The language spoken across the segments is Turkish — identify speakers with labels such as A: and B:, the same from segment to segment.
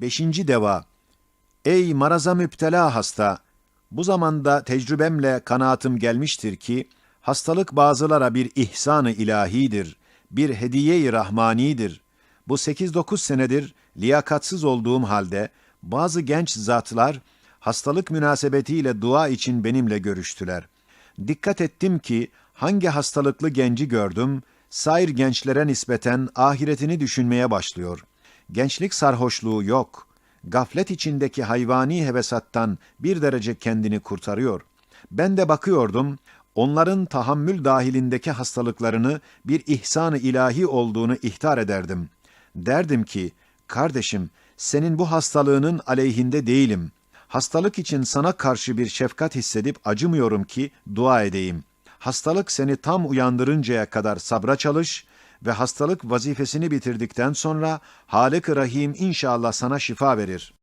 A: Beşinci deva. Ey maraza müptela hasta! Bu zamanda tecrübemle kanaatim gelmiştir ki, hastalık bazılara bir ihsan-ı ilahidir, bir hediye-i rahmanidir. Bu 8-9 senedir liyakatsız olduğum halde, bazı genç zatlar, hastalık münasebetiyle dua için benimle görüştüler. Dikkat ettim ki, hangi hastalıklı genci gördüm, sair gençlere nispeten ahiretini düşünmeye başlıyor. Gençlik sarhoşluğu yok. Gaflet içindeki hayvani hevesattan bir derece kendini kurtarıyor. Ben de bakıyordum, onların tahammül dahilindeki hastalıklarını bir ihsan-ı ilahi olduğunu ihtar ederdim. Derdim ki, kardeşim, senin bu hastalığının aleyhinde değilim. Hastalık için sana karşı bir şefkat hissedip acımıyorum ki dua edeyim. Hastalık seni tam uyandırıncaya kadar sabra çalış ve hastalık vazifesini bitirdikten sonra Halık-ı Rahim inşallah sana şifa verir.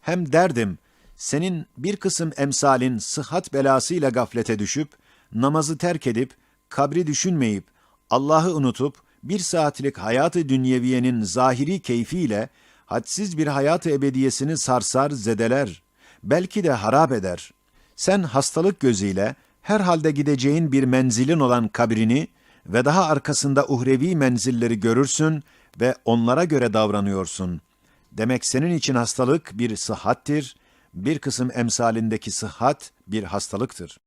A: Hem derdim, senin bir kısım emsalin sıhhat belasıyla gaflete düşüp, namazı terk edip, kabri düşünmeyip, Allah'ı unutup, bir saatlik hayatı dünyeviyenin zahiri keyfiyle, hadsiz bir hayat-ı ebediyesini sarsar, zedeler, belki de harap eder. Sen hastalık gözüyle, herhalde gideceğin bir menzilin olan kabrini ve daha arkasında uhrevi menzilleri görürsün ve onlara göre davranıyorsun. Demek senin için hastalık bir sıhhattir, bir kısım emsalindeki sıhhat bir hastalıktır.